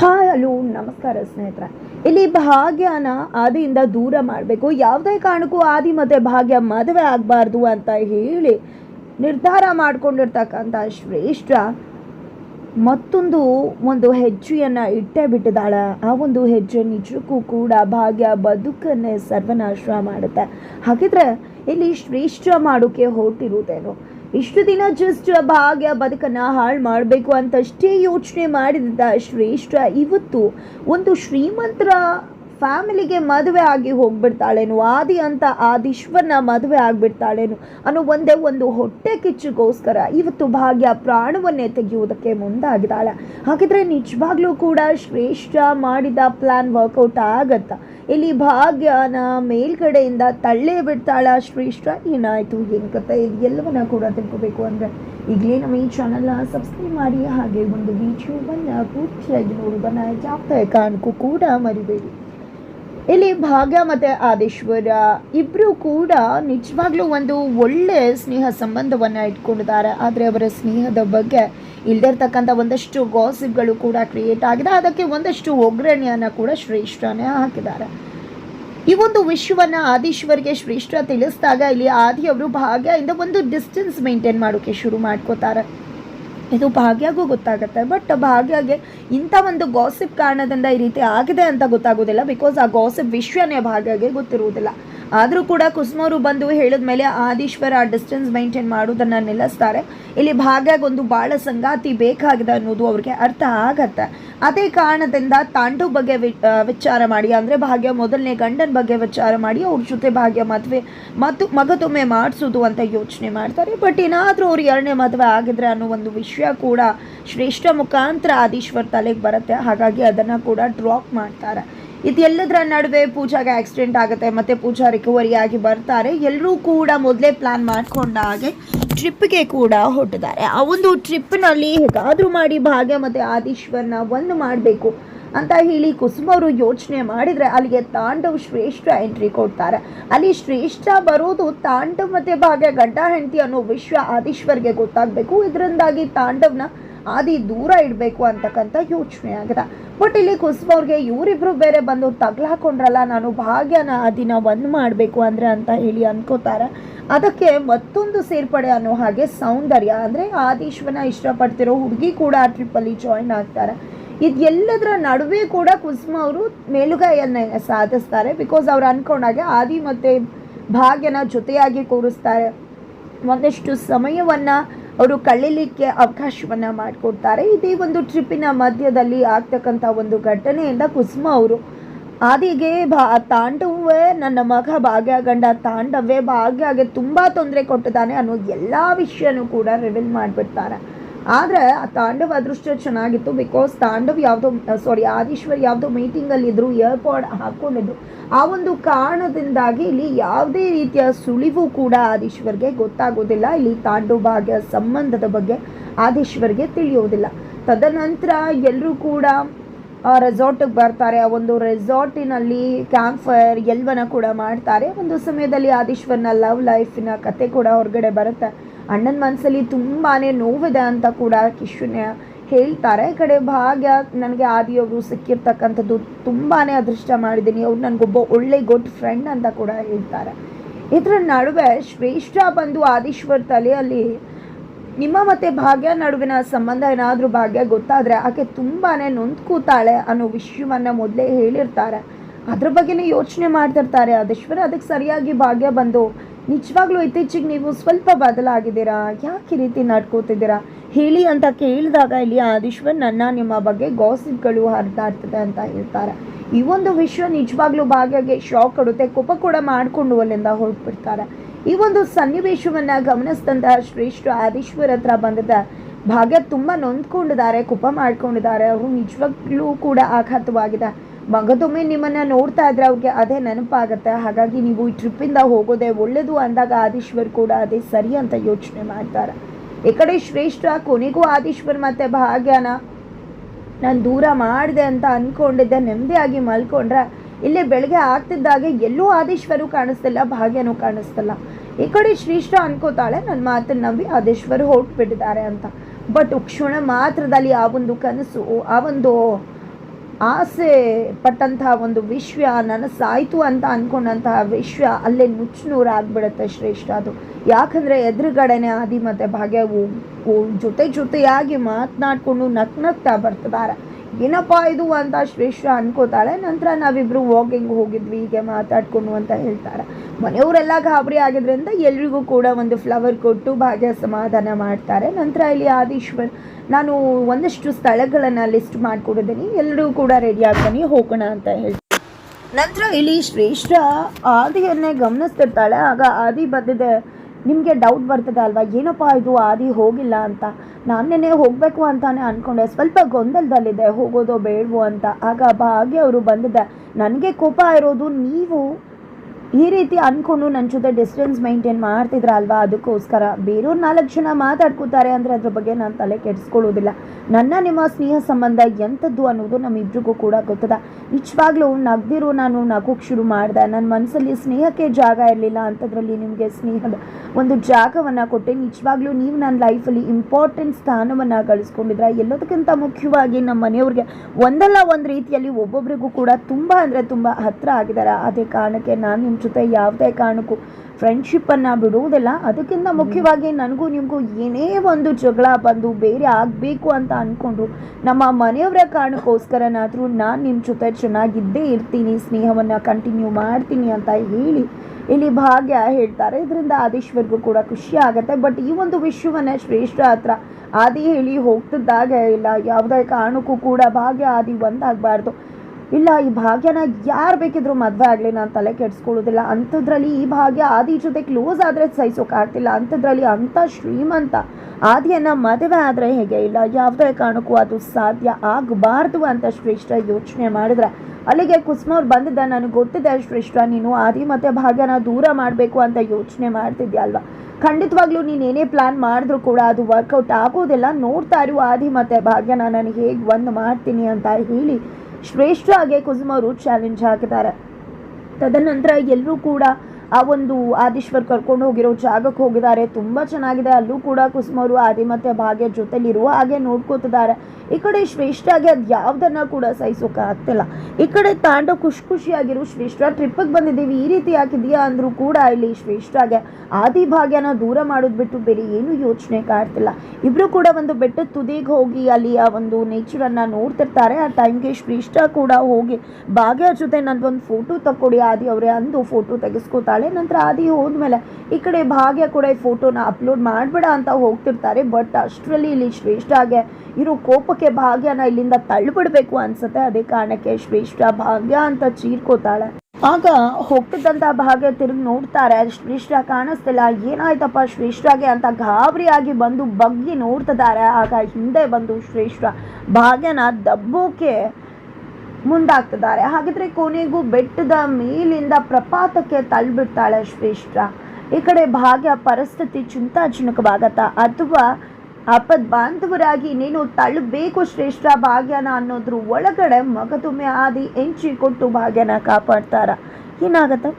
Hi hello ನಮಸ್ಕಾರ ಸ್ನೇಹಿತರೆ. ಇಲ್ಲಿ ಭಾಗ್ಯನ ಆದಿಯಿಂದ ದೂರ ಮಾಡಬೇಕು. ಯಾವುದೇ ಕಾರಣಕ್ಕೂ ಆದಿ ಮತ್ತು ಭಾಗ್ಯ ಮದುವೆ ಆಗಬಾರ್ದು ಅಂತ ಹೇಳಿ ನಿರ್ಧಾರ ಮಾಡಿಕೊಂಡಿರ್ತಕ್ಕಂಥ ಶ್ರೇಷ್ಠ ಮತ್ತೊಂದು ಒಂದು ಹೆಜ್ಜೆಯನ್ನು ಇಟ್ಟೇ ಬಿಟ್ಟಿದ್ದಾಳೆ. ಆ ಒಂದು ಹೆಜ್ಜೆ ನಿಜಕ್ಕೂ ಕೂಡ ಭಾಗ್ಯ ಬದುಕನ್ನೇ ಸರ್ವನಾಶ ಮಾಡುತ್ತೆ. ಹಾಗಿದ್ರೆ ಇಲ್ಲಿ ಶ್ರೇಷ್ಠ ಮಾಡೋಕ್ಕೆ ಹೊರಟಿರುವುದೇನು? ಇಷ್ಟು ದಿನ ಜಸ್ಟ್ ಭಾಗ್ಯ ಬದುಕನ್ನು ಹಾಳು ಮಾಡಬೇಕು ಅಂತಷ್ಟೇ ಯೋಚನೆ ಮಾಡಿದಂತ ಶ್ರೇಷ್ಠ ಇವತ್ತು ಒಂದು ಶ್ರೀಮಂತರ ಫ್ಯಾಮಿಲಿಗೆ ಮದುವೆ ಆಗಿ ಹೋಗ್ಬಿಡ್ತಾಳೇನು, ಆದಿ ಅಂತ ಆದಿಶ್ವರನ ಮದುವೆ ಆಗ್ಬಿಡ್ತಾಳೇನು ಅನ್ನೋ ಒಂದೇ ಒಂದು ಹೊಟ್ಟೆ ಕಿಚ್ಚಿಗೋಸ್ಕರ ಇವತ್ತು ಭಾಗ್ಯ ಪ್ರಾಣವನ್ನೇ ತೆಗೆಯುವುದಕ್ಕೆ ಮುಂದಾಗಿದ್ದಾಳೆ. ಹಾಗಿದ್ರೆ ನಿಜವಾಗ್ಲೂ ಕೂಡ ಶ್ರೇಷ್ಠ ಮಾಡಿದ ಪ್ಲಾನ್ ವರ್ಕೌಟ್ ಆಗತ್ತಾ? ಇಲ್ಲಿ ಭಾಗ್ಯನ ಮೇಲ್ಗಡೆಯಿಂದ ತಳ್ಳೇ ಬಿಡ್ತಾಳ ಶ್ರೇಷ್ಠ ಏನಾಯ್ತು ಏನು ಕತೆ ಎಲ್ಲವನ್ನ ಕೂಡ ತಿಳ್ಕೊಬೇಕು ಅಂದರೆ ಈಗಲೇ ನಮ್ಮ ಈ ಚಾನಲ್ನ ಸಬ್ಸ್ಕ್ರೈಬ್ ಮಾಡಿ ಹಾಗೆ ಒಂದು ವಿಡಿಯೋವನ್ನು ಪೂರ್ತಿಯಾಗಿ ನೋಡೋದನ್ನು ಯಾವುದೇ ಕಾರಣಕ್ಕೂ ಕೂಡ ಮರಿಬೇಡಿ. ಇಲ್ಲಿ ಭಾಗ್ಯ ಮತ್ತು ಆದೇಶ್ವರ ಇಬ್ಬರು ಕೂಡ ನಿಜವಾಗ್ಲೂ ಒಂದು ಒಳ್ಳೆ ಸ್ನೇಹ ಸಂಬಂಧವನ್ನು ಇಟ್ಕೊಂಡಿದ್ದಾರೆ. ಆದರೆ ಅವರ ಸ್ನೇಹದ ಬಗ್ಗೆ ಇಲ್ದಿರ್ತಕ್ಕಂಥ ಒಂದಷ್ಟು ಗಾಸಿಪ್ಗಳು ಕೂಡ ಕ್ರಿಯೇಟ್ ಆಗಿದೆ. ಅದಕ್ಕೆ ಒಂದಷ್ಟು ಒಗ್ಗರಣೆಯನ್ನು ಕೂಡ ಶ್ರೇಷ್ಠನೇ ಹಾಕಿದ್ದಾರೆ. ಈ ಒಂದು ವಿಷಯವನ್ನು ಆದೀಶ್ವರ್ಗೆ ಶ್ರೇಷ್ಠ ತಿಳಿಸಿದಾಗ ಇಲ್ಲಿ ಆದಿಯವರು ಭಾಗ್ಯದಿಂದ ಒಂದು ಡಿಸ್ಟೆನ್ಸ್ ಮೇಂಟೈನ್ ಮಾಡೋಕ್ಕೆ ಶುರು ಮಾಡ್ಕೋತಾರೆ. ಇದು ಭಾಗ್ಯಗೂ ಗೊತ್ತಾಗುತ್ತೆ. ಬಟ್ ಭಾಗ್ಯಗೆ ಇಂಥ ಒಂದು ಗಾಸಿಪ್ ಕಾರಣದಿಂದ ಈ ರೀತಿ ಆಗಿದೆ ಅಂತ ಗೊತ್ತಾಗೋದಿಲ್ಲ. ಬಿಕಾಸ್ ಆ ಗಾಸಿಪ್ ವಿಶ್ವನೇ ಭಾಗ್ಯಗೆ ಗೊತ್ತಿರುವುದಿಲ್ಲ. ಆದರೂ ಕೂಡ ಕುಸುಮವರು ಬಂದು ಹೇಳಿದ ಮೇಲೆ ಆದೀಶ್ವರ ಡಿಸ್ಟೆನ್ಸ್ ಮೈಂಟೈನ್ ಮಾಡೋದನ್ನು ನಿಲ್ಲಿಸ್ತಾರೆ. ಇಲ್ಲಿ ಭಾಗ್ಯಗೊಂದು ಭಾಳ ಸಂಗಾತಿ ಬೇಕಾಗಿದೆ ಅನ್ನೋದು ಅವ್ರಿಗೆ ಅರ್ಥ ಆಗತ್ತೆ. ಅದೇ ಕಾರಣದಿಂದ ತಾಂಡು ಬಗ್ಗೆ ವಿಚಾರ ಮಾಡಿ, ಅಂದರೆ ಭಾಗ್ಯ ಮೊದಲನೇ ಗಂಡನ ಬಗ್ಗೆ ವಿಚಾರ ಮಾಡಿ, ಅವ್ರ ಜೊತೆ ಭಾಗ್ಯ ಮದುವೆ ಮತ್ತು ಮಗದೊಮ್ಮೆ ಮಾಡಿಸೋದು ಅಂತ ಯೋಚನೆ ಮಾಡ್ತಾರೆ. ಬಟ್ ಏನಾದರೂ ಅವ್ರು ಎರಡನೇ ಮದುವೆ ಆಗಿದ್ರೆ ಅನ್ನೋ ಒಂದು ವಿಷಯ ಕೂಡ ಶ್ರೇಷ್ಠ ಮುಖಾಂತರ ಆದೀಶ್ವರ್ ತಲೆಗೆ ಬರುತ್ತೆ. ಹಾಗಾಗಿ ಅದನ್ನು ಕೂಡ ಡ್ರಾಪ್ ಮಾಡ್ತಾರೆ. ಇದೆಲ್ಲದರ ನಡುವೆ ಪೂಜಾಗೆ ಆಕ್ಸಿಡೆಂಟ್ ಆಗುತ್ತೆ ಮತ್ತು ಪೂಜಾ ರಿಕವರಿ ಆಗಿ ಬರ್ತಾರೆ. ಎಲ್ಲರೂ ಕೂಡ ಮೊದಲೇ ಪ್ಲ್ಯಾನ್ ಮಾಡ್ಕೊಂಡ ಹಾಗೆ ಟ್ರಿಪ್ಗೆ ಕೂಡ ಹೊರಟಿದ್ದಾರೆ. ಆ ಒಂದು ಟ್ರಿಪ್ನಲ್ಲಿ ಹೇಗಾದರೂ ಮಾಡಿ ಭಾಗ್ಯ ಮತ್ತು ಆದೀಶ್ವರನ ಒಂದು ಮಾಡಬೇಕು ಅಂತ ಹೇಳಿ ಕುಸುಮ ಅವರು ಯೋಚನೆ ಮಾಡಿದರೆ ಅಲ್ಲಿಗೆ ತಾಂಡವ್ ಶ್ರೇಷ್ಠ ಎಂಟ್ರಿ ಕೊಡ್ತಾರೆ. ಅಲ್ಲಿ ಶ್ರೇಷ್ಠ ಬರೋದು ತಾಂಡವ್ ಮತ್ತು ಭಾಗ್ಯ ಗಂಡ ಹೆಂಡತಿ ಅನ್ನೋ ವಿಶ್ವ ಆದೀಶ್ವರ್ಗೆ ಗೊತ್ತಾಗಬೇಕು. ಇದರಿಂದಾಗಿ ತಾಂಡವ್ನ ಆದಿ ದೂರ ಇಡಬೇಕು ಅಂತಕ್ಕಂಥ ಯೋಚನೆ ಆಗಿದೆ. ಬಟ್ ಇಲ್ಲಿ ಕುಸುಮ ಅವ್ರಿಗೆ ಇವರಿಬ್ರು ಬೇರೆ ಬಂದು ತಗ್ಲಾಕೊಂಡ್ರಲ್ಲ ನಾನು ಭಾಗ್ಯನ ಆ ದಿನ ಒಂದು ಮಾಡಬೇಕು ಅಂದರೆ ಅಂತ ಹೇಳಿ ಅನ್ಕೋತಾರೆ. ಅದಕ್ಕೆ ಮತ್ತೊಂದು ಸೇರ್ಪಡೆ ಅನ್ನೋ ಹಾಗೆ ಸೌಂದರ್ಯ, ಅಂದರೆ ಆದೀಶ್ವನ ಇಷ್ಟಪಡ್ತಿರೋ ಹುಡುಗಿ ಕೂಡ ಆ ಟ್ರಿಪ್ಪಲ್ಲಿ ಜಾಯಿನ್ ಆಗ್ತಾರೆ. ಇದೆಲ್ಲದರ ನಡುವೆ ಕೂಡ ಕುಸುಮ ಅವರು ಮೇಲುಗೈಯನ್ನು ಸಾಧಿಸ್ತಾರೆ ಬಿಕಾಸ್ ಅವ್ರು ಅಂದ್ಕೊಂಡಾಗೆ ಆದಿ ಮತ್ತು ಭಾಗ್ಯನ ಜೊತೆಯಾಗಿ ಕೂರಿಸ್ತಾರೆ. ಒಂದಷ್ಟು ಸಮಯವನ್ನು ಅವರು ಕಳೀಲಿಕ್ಕೆ ಅವಕಾಶವನ್ನು ಮಾಡಿಕೊಡ್ತಾರೆ. ಇದೇ ಒಂದು ಟ್ರಿಪ್ಪಿನ ಮಧ್ಯದಲ್ಲಿ ಆಗ್ತಕ್ಕಂಥ ಒಂದು ಘಟನೆಯಿಂದ ಕುಸುಮ ಅವರು, ಆದಿಗೆ ಬಾ ತಾಂಡವೇ ನನ್ನ ಮಗ ಭಾಗ್ಯ ಗಂಡ ತಾಂಡವೇ ಭಾಗ್ಯಗೆ ತುಂಬ ತೊಂದರೆ ಕೊಟ್ಟಿದ್ದಾನೆ ಅನ್ನೋ ಎಲ್ಲ ವಿಷಯನೂ ಕೂಡ ರಿವೀಲ್ ಮಾಡಿಬಿಡ್ತಾರೆ. ಆದರೆ ಆ ತಾಂಡವ ಅದೃಷ್ಟ ಚೆನ್ನಾಗಿತ್ತು ಬಿಕಾಸ್ ತಾಂಡವ್ ಯಾವುದೋ ಸಾರಿ ಆದೀಶ್ವರ್ ಯಾವುದೋ ಮೀಟಿಂಗಲ್ಲಿ ಇದ್ರು ಇಯರ್ಪಾಡ್ ಹಾಕ್ಕೊಂಡಿದ್ರು ಆ ಒಂದು ಕಾರಣದಿಂದಾಗಿ ಇಲ್ಲಿ ಯಾವುದೇ ರೀತಿಯ ಸುಳಿವು ಕೂಡ ಆದೀಶ್ವರ್ಗೆ ಗೊತ್ತಾಗೋದಿಲ್ಲ. ಇಲ್ಲಿ ತಾಂಡವ ಭಾಗ್ಯ ಸಂಬಂಧದ ಬಗ್ಗೆ ಆದೀಶ್ವರ್ಗೆ ತಿಳಿಯೋದಿಲ್ಲ. ತದನಂತರ ಎಲ್ಲರೂ ಕೂಡ ರೆಸಾರ್ಟಿಗೆ ಬರ್ತಾರೆ. ಆ ಒಂದು ರೆಸಾರ್ಟಿನಲ್ಲಿ ಕ್ಯಾಂಪ್ ಫೈರ್ ಎಲ್ಲವನ್ನ ಕೂಡ ಮಾಡ್ತಾರೆ. ಒಂದು ಸಮಯದಲ್ಲಿ ಆದೀಶ್ವರ್ನ ಲವ್ ಲೈಫಿನ ಕತೆ ಕೂಡ ಹೊರಗಡೆ ಬರುತ್ತೆ. ಅಣ್ಣನ ಮನಸ್ಸಲ್ಲಿ ತುಂಬಾ ನೋವಿದೆ ಅಂತ ಕೂಡ ಕಿಶುನ ಹೇಳ್ತಾರೆ. ಈ ಕಡೆ ಭಾಗ್ಯ ನನಗೆ ಆದಿಯವರು ಸಿಕ್ಕಿರ್ತಕ್ಕಂಥದ್ದು ತುಂಬಾ ಅದೃಷ್ಟ ಮಾಡಿದ್ದೀನಿ. ಅವ್ರು ನನಗೊಬ್ಬ ಒಳ್ಳೆ ಗುಡ್ ಫ್ರೆಂಡ್ ಅಂತ ಕೂಡ ಹೇಳ್ತಾರೆ. ಇದರ ನಡುವೆ ಶ್ರೇಷ್ಠ ಬಂದು ಆದೀಶ್ವರ್ ತಲೆಯಲ್ಲಿ ನಿಮ್ಮ ಮತ್ತು ಭಾಗ್ಯ ನಡುವಿನ ಸಂಬಂಧ ಏನಾದರೂ ಭಾಗ್ಯ ಗೊತ್ತಾದರೆ ಆಕೆ ತುಂಬಾ ನೊಂದ್ಕೂತಾಳೆ ಅನ್ನೋ ವಿಷಯವನ್ನು ಮೊದಲೇ ಹೇಳಿರ್ತಾರೆ. ಅದ್ರ ಬಗ್ಗೆನೇ ಯೋಚನೆ ಮಾಡ್ತಿರ್ತಾರೆ. ಆದೇಶ್ವರ, ಅದಕ್ಕೆ ಸರಿಯಾಗಿ ಭಾಗ್ಯ ಬಂದು ನಿಜವಾಗ್ಲೂ ಇತ್ತೀಚೆಗೆ ನೀವು ಸ್ವಲ್ಪ ಬದಲಾಗಿದ್ದೀರಾ? ಯಾಕೆ ರೀತಿ ನಡ್ಕೋತಿದ್ದೀರಾ? ಹೇಳಿ ಅಂತ ಕೇಳಿದಾಗ ಇಲ್ಲಿ ಆದೀಶ್ವರ್ ನನ್ನ ನಿಮ್ಮ ಬಗ್ಗೆ ಗಾಸಿಪ್ಗಳು ಹರಿದಾಡ್ತದೆ ಅಂತ ಹೇಳ್ತಾರೆ. ಈ ಒಂದು ವಿಷಯ ನಿಜವಾಗ್ಲೂ ಭಾಗ್ಯಗೆ ಶಾಕ್ ಕೊಡುತ್ತೆ, ಕೋಪ ಕೂಡ ಮಾಡಿಕೊಂಡು ಅಲ್ಲಿಂದ ಹೊರಟ್ಬಿಡ್ತಾರೆ. ಈ ಒಂದು ಸನ್ನಿವೇಶವನ್ನು ಗಮನಿಸಿದಂತಹ ಶ್ರೇಷ್ಠ ಆದೀಶ್ವರ್ ಹತ್ರ ಬಂದಿದ್ದ ಭಾಗ್ಯ ತುಂಬ ನೊಂದ್ಕೊಂಡಿದ್ದಾರೆ, ಕುಪ ಮಾಡ್ಕೊಂಡಿದ್ದಾರೆ. ಅವರು ನಿಜವಾಗ್ಲೂ ಕೂಡ ಆಘಾತವಾಗಿದೆ. ಮಗದೊಮ್ಮೆ ನಿಮ್ಮನ್ನ ನೋಡ್ತಾ ಇದ್ರೆ ಅವ್ರಿಗೆ ಅದೇ ನೆನಪಾಗುತ್ತೆ. ಹಾಗಾಗಿ ನೀವು ಈ ಟ್ರಿಪ್ಪಿಂದ ಹೋಗೋದೆ ಒಳ್ಳೇದು ಅಂದಾಗ ಆದೀಶ್ವರ್ ಕೂಡ ಅದೇ ಸರಿ ಅಂತ ಯೋಚನೆ ಮಾಡ್ತಾರೆ. ಈ ಕಡೆ ಶ್ರೇಷ್ಠ, ಕೊನೆಗೂ ಆದೀಶ್ವರ್ ಮತ್ತೆ ಭಾಗ್ಯನ ನಾನು ದೂರ ಮಾಡಿದೆ ಅಂತ ಅಂದ್ಕೊಂಡಿದ್ದೆ ನೆಮ್ಮದಿಯಾಗಿ ಮಲ್ಕೊಂಡ್ರೆ ಇಲ್ಲೇ ಬೆಳಗ್ಗೆ ಆಗ್ತಿದ್ದಾಗೆ ಎಲ್ಲೂ ಆದೀಶ್ವರು ಕಾಣಿಸ್ತಿಲ್ಲ, ಭಾಗ್ಯನೂ ಕಾಣಿಸ್ತಿಲ್ಲ. ಈ ಕಡೆ ಶ್ರೀಷ್ಠ ಅನ್ಕೋತಾಳೆ ನನ್ನ ಮಾತನ್ನು ನಂಬಿ ಆದೇಶ್ವರು ಹೊರಟ್ಬಿಟ್ಟಿದ್ದಾರೆ ಅಂತ. ಬಟ್ ಕ್ಷಣ ಮಾತ್ರದಲ್ಲಿ ಆ ಒಂದು ಕನಸು, ಆ ಒಂದು ಆಸೆ ಪಟ್ಟಂತಹ ಒಂದು ವಿಶ್ವ, ನನಸಾಯಿತು ಅಂತ ಅಂದ್ಕೊಂಡಂತಹ ವಿಶ್ವ ಅಲ್ಲೇ ನುಚ್ಚುನೂರಾಗ್ಬಿಡುತ್ತೆ ಶ್ರೇಷ್ಠ ಅದು. ಯಾಕಂದರೆ ಎದುರುಗಡೆನೆ ಆದಿ ಮತ್ತು ಭಾಗ್ಯ ಒ- ಒ- ಜೊತೆ ಜೊತೆಯಾಗಿ ಮಾತನಾಡ್ಕೊಂಡು ನಕ್ ನಗ್ತಾ ಬರ್ತಿದ್ದಾರೆ. ಏನಪ್ಪ ಇದು ಅಂತ ಶ್ರೇಷ್ಠ ಅನ್ಕೋತಾಳೆ. ನಂತರ ನಾವಿಬ್ರು ವಾಕಿಂಗ್ ಹೋಗಿದ್ವಿ, ಹೀಗೆ ಮಾತಾಡ್ಕೊಂಡು ಅಂತ ಹೇಳ್ತಾರೆ. ಮನೆಯವರೆಲ್ಲ ಗಾಬರಿ ಆಗಿದ್ರಿಂದ ಎಲ್ರಿಗೂ ಕೂಡ ಒಂದು ಫ್ಲವರ್ ಕೊಟ್ಟು ಭಾಗ್ಯ ಸಮಾಧಾನ ಮಾಡ್ತಾರೆ. ನಂತರ ಇಲ್ಲಿ ಆದೀಶ್ವರ್, ನಾನು ಒಂದಷ್ಟು ಸ್ಥಳಗಳನ್ನು ಲಿಸ್ಟ್ ಮಾಡಿಕೊಡಿದ್ದೀನಿ ಎಲ್ಲರೂ ಕೂಡ ರೆಡಿ ಆಗ್ತಾನೆ ಹೋಗೋಣ ಅಂತ ಹೇಳ್ತಾರೆ. ನಂತರ ಇಲ್ಲಿ ಶ್ರೇಷ್ಠ ಆದಿಯನ್ನೇ ಗಮನಿಸ್ತಿರ್ತಾಳೆ. ಆಗ ಆದಿ ಬಂದಿದೆ. ನಿಮಗೆ ಡೌಟ್ ಬರ್ತದೆ ಅಲ್ವಾ? ಏನಪ್ಪ ಇದು? ಆದಿ ಹೋಗಿಲ್ಲ ಅಂತ. ನಾನು ನೆನೆ ಹೋಗಬೇಕು ಅಂತಾನೆ ಅಂದ್ಕೊಂಡೆ ಸ್ವಲ್ಪ ಗೊಂದಲದಲ್ಲಿದೆ ಹೋಗೋದೋ ಬೇಡವೋ ಅಂತ. ಆಗ ಭಾಗ್ಯ ಅವರು ಬಂದಿದ್ದೆ. ನನಗೆ ಕೋಪ ಇರೋದು ನೀವು ಈ ರೀತಿ ಅಂದ್ಕೊಂಡು ನನ್ನ ಜೊತೆ ಡಿಸ್ಟೆನ್ಸ್ ಮೈಂಟೈನ್ ಮಾಡ್ತಿದ್ರ ಅಲ್ವಾ? ಅದಕ್ಕೋಸ್ಕರ ಬೇರೆಯವ್ರು ನಾಲ್ಕು ಜನ ಮಾತಾಡ್ಕೋತಾರೆ ಅಂದರೆ ಅದ್ರ ಬಗ್ಗೆ ನಾನು ತಲೆ ಕೆಡಿಸ್ಕೊಳ್ಳೋದಿಲ್ಲ. ನನ್ನ ನಿಮ್ಮ ಸ್ನೇಹ ಸಂಬಂಧ ಎಂಥದ್ದು ಅನ್ನೋದು ನಮ್ಮಿಬ್ರಿಗೂ ಕೂಡ ಗೊತ್ತದ. ನಿಜವಾಗ್ಲೂ ನಗ್ದಿರೋ ನಾನು ನಗೋಕ್ಕೆ ಶುರು ಮಾಡಿದೆ. ನನ್ನ ಮನಸ್ಸಲ್ಲಿ ಸ್ನೇಹಕ್ಕೆ ಜಾಗ ಇರಲಿಲ್ಲ ಅಂಥದ್ರಲ್ಲಿ ನಿಮಗೆ ಸ್ನೇಹದ ಒಂದು ಜಾಗವನ್ನು ಕೊಟ್ಟೆ. ನಿಜವಾಗ್ಲೂ ನೀವು ನನ್ನ ಲೈಫಲ್ಲಿ ಇಂಪಾರ್ಟೆಂಟ್ ಸ್ಥಾನವನ್ನು ಗಳಿಸ್ಕೊಂಡಿದ್ರೆ. ಎಲ್ಲದಕ್ಕಿಂತ ಮುಖ್ಯವಾಗಿ ನಮ್ಮ ಮನೆಯವ್ರಿಗೆ ಒಂದಲ್ಲ ಒಂದು ರೀತಿಯಲ್ಲಿ ಒಬ್ಬೊಬ್ರಿಗೂ ಕೂಡ ತುಂಬ ಅಂದರೆ ತುಂಬ ಹತ್ತಿರ ಆಗಿದ್ದಾರೆ ಅದೇ ಕಾರಣಕ್ಕೆ ನಾನು ನಿಮ್ಮ ಜೊತೆ ಯಾವುದೇ ಕಾರಣಕ್ಕೂ ಫ್ರೆಂಡ್ಶಿಪ್ಪನ್ನು ಬಿಡುವುದಿಲ್ಲ. ಅದಕ್ಕಿಂತ ಮುಖ್ಯವಾಗಿ ನನಗೂ ನಿಮಗೂ ಏನೇ ಒಂದು ಜಗಳ ಬಂದು ಬೇರೆ ಆಗಬೇಕು ಅಂತ ಅಂದ್ಕೊಂಡು ನಮ್ಮ ಮನೆಯವರ ಕಾರಣಕ್ಕೋಸ್ಕರನಾದರೂ ನಾನು ನಿಮ್ಮ ಜೊತೆ ಚೆನ್ನಾಗಿದ್ದೇ ಇರ್ತೀನಿ ಸ್ನೇಹವನ್ನು ಕಂಟಿನ್ಯೂ ಮಾಡ್ತೀನಿ ಅಂತ ಹೇಳಿ ಇಲ್ಲಿ ಭಾಗ್ಯ ಹೇಳ್ತಾರೆ. ಇದರಿಂದ ಆದೇಶ್ವರ್ಗೂ ಕೂಡ ಖುಷಿ ಆಗುತ್ತೆ. ಬಟ್ ಈ ಒಂದು ವಿಷಯವನ್ನು ಶ್ರೇಷ್ಠ ಹತ್ರ ಆದಿ ಹೇಳಿ ಹೋಗ್ತಿದ್ದಾಗ ಇಲ್ಲ ಯಾವುದೇ ಕಾರಣಕ್ಕೂ ಕೂಡ ಭಾಗ್ಯ ಆದಿ ಒಂದಾಗಬಾರ್ದು. ಇಲ್ಲ, ಈ ಭಾಗ್ಯನ ಯಾರು ಬೇಕಿದ್ರು ಮದುವೆ ಆಗಲಿ, ನಾನು ತಲೆ ಕೆಡಿಸ್ಕೊಳ್ಳೋದಿಲ್ಲ. ಅಂಥದ್ರಲ್ಲಿ ಈ ಭಾಗ್ಯ ಆದಿ ಜೊತೆ ಕ್ಲೋಸ್ ಆದರೆ ಸಹಿಸೋಕ್ಕಾಗ್ತಿಲ್ಲ ಅಂಥದ್ರಲ್ಲಿ ಅಂಥ ಶ್ರೀಮಂತ ಆದಿಯನ್ನು ಮದುವೆ ಆದರೆ ಹೇಗೆ? ಇಲ್ಲ, ಯಾವುದೇ ಕಾರಣಕ್ಕೂ ಅದು ಸಾಧ್ಯ ಆಗಬಾರ್ದು ಅಂತ ಶ್ರೇಷ್ಠ ಯೋಚನೆ ಮಾಡಿದ್ರೆ. ಅಲ್ಲಿಗೆ ಕುಸುಮವ್ರು ಬಂದಿದ್ದ, ನನಗೆ ಗೊತ್ತಿದೆ ಶ್ರೇಷ್ಠ, ನೀನು ಆದಿ ಮತ್ತು ಭಾಗ್ಯನ ದೂರ ಮಾಡಬೇಕು ಅಂತ ಯೋಚನೆ ಮಾಡ್ತಿದ್ಯಾ ಅಲ್ವಾ? ಖಂಡಿತವಾಗ್ಲೂ ನೀನು ಏನೇ ಪ್ಲಾನ್ ಮಾಡಿದ್ರು ಕೂಡ ಅದು ವರ್ಕೌಟ್ ಆಗೋದಿಲ್ಲ. ನೋಡ್ತಾ ಇರು ಆದಿ ಮತ್ತು ಭಾಗ್ಯನ, ನಾನು ಹೇಗೆ ಒಂದು ಮಾಡ್ತೀನಿ ಅಂತ ಹೇಳಿ ಶ್ರೇಷ್ಠವಾಗಿ ಕುಸುಮವರು ಚಾಲೆಂಜ್ ಹಾಕಿದ್ದಾರೆ. ತದನಂತರ ಎಲ್ಲರೂ ಕೂಡ ಆ ಒಂದು ಆದೀಶ್ವರ್ ಕರ್ಕೊಂಡು ಹೋಗಿರೋ ಜಾಗಕ್ಕೆ ಹೋಗಿದ್ದಾರೆ. ತುಂಬ ಚೆನ್ನಾಗಿದೆ. ಅಲ್ಲೂ ಕೂಡ ಕುಸುಮವರು ಆದಿ ಮತ್ತು ಭಾಗ್ಯ ಜೊತೆಲಿರುವ ಹಾಗೆ ನೋಡ್ಕೋತಿದ್ದಾರೆ. ಈ ಕಡೆ ಶ್ರೇಷ್ಠಾಗಿ ಅದು ಯಾವುದನ್ನ ಕೂಡ ಸಹಿಸೋಕೆ ಆಗ್ತಿಲ್ಲ. ಈ ಕಡೆ ತಾಂಡು ಖುಷಿ ಖುಷಿಯಾಗಿರೋ ಶ್ರೇಷ್ಠ ಟ್ರಿಪ್ಪಿಗೆ ಬಂದಿದ್ದೀವಿ. ಈ ರೀತಿ ಹಾಕಿದ್ಯಾ ಅಂದರೂ ಕೂಡ ಇಲ್ಲಿ ಶ್ರೇಷ್ಠಾಗೆ ಆದಿ ಭಾಗ್ಯನ ದೂರ ಮಾಡೋದು ಬಿಟ್ಟು ಬೇರೆ ಏನೂ ಯೋಚನೆ ಕಾಡ್ತಿಲ್ಲ. ಇಬ್ಬರು ಕೂಡ ಒಂದು ಬೆಟ್ಟದ ತುದಿಗೆ ಹೋಗಿ ಅಲ್ಲಿ ಆ ಒಂದು ನೇಚರನ್ನು ನೋಡ್ತಿರ್ತಾರೆ. ಆ ಟೈಮ್ಗೆ ಶ್ರೇಷ್ಠ ಕೂಡ ಹೋಗಿ ಭಾಗ್ಯ ಜೊತೆ ಒಂದು ಫೋಟೋ ತಕ್ಕೊಡಿ. ಆದಿ ಅವರೇ ಅಂದು ಫೋಟೋ ತೆಗೆಸ್ಕೋತಾಳೆ. ನಂತರ ಆದಿ ಹೋದ್ಮೇಲೆ ಈ ಕಡೆ ಭಾಗ್ಯ ಕೂಡ ಈ ಫೋಟೋನ ಅಪ್ಲೋಡ್ ಮಾಡಬೇಡ ಅಂತ ಹೋಗ್ತಿರ್ತಾರೆ ಬಟ್ ಅಷ್ಟರಲ್ಲಿ ಇಲ್ಲಿ ಶ್ರೇಷ್ಠಾಗೆ ಇರೋ ಕೋಪಕ್ಕೆ ಭಾಗ್ಯನ ಇಲ್ಲಿಂದ ತಳ್ಳಿಬಿಡ್ಬೇಕು ಅನ್ಸುತ್ತೆ. ಅದೇ ಕಾರಣಕ್ಕೆ ಶ್ರೇಷ್ಠ ಭಾಗ್ಯ ಅಂತ ಚೀರ್ಕೋತಾಳೆ. ಆಗ ಹೋಗ್ತಿದ್ದಂತ ಭಾಗ್ಯ ತಿರುಗಿ ನೋಡ್ತಾರೆ, ಶ್ರೇಷ್ಠ ಕಾಣಿಸ್ತಿಲ್ಲ. ಏನಾಯ್ತಪ್ಪ ಶ್ರೇಷ್ಠಗೆ ಅಂತ ಗಾಬರಿಯಾಗಿ ಬಂದು ಬಗ್ಗಿ ನೋಡ್ತಿದ್ದಾರೆ. ಆಗ ಹಿಂದೆ ಬಂದು ಶ್ರೇಷ್ಠ ಭಾಗ್ಯನ ದಬ್ಬೋಕೆ ಮುಂದಾಗ್ತಿದ್ದಾರೆ. ಹಾಗಿದ್ರೆ ಕೊನೆಗೂ ಬೆಟ್ಟದ ಮೇಲಿಂದ ಪ್ರಪಾತಕ್ಕೆ ತಳ್ಳಿಬಿಡ್ತಾಳೆ ಶ್ರೇಷ್ಠ. ಈ ಕಡೆ ಭಾಗ್ಯ, ಪರಿಸ್ಥಿತಿ ಚಿಂತಾಜನಕವಾಗತ್ತಾ. ಅಥವಾ ಅಪದ್ ಬಾಂಧವರಾಗಿ ನೀನು ತಳ್ಳಬೇಕು ಶ್ರೇಷ್ಠ? ಭಾಗ್ಯನ ಅನ್ನೋದ್ರ ಒಳಗಡೆ ಮಗದುಮೆ ಆದಿ ಎಂಚಿ ಕೊಟ್ಟು ಭಾಗ್ಯನ ಕಾಪಾಡ್ತಾರ. ಏನಾಗತ್ತೆ?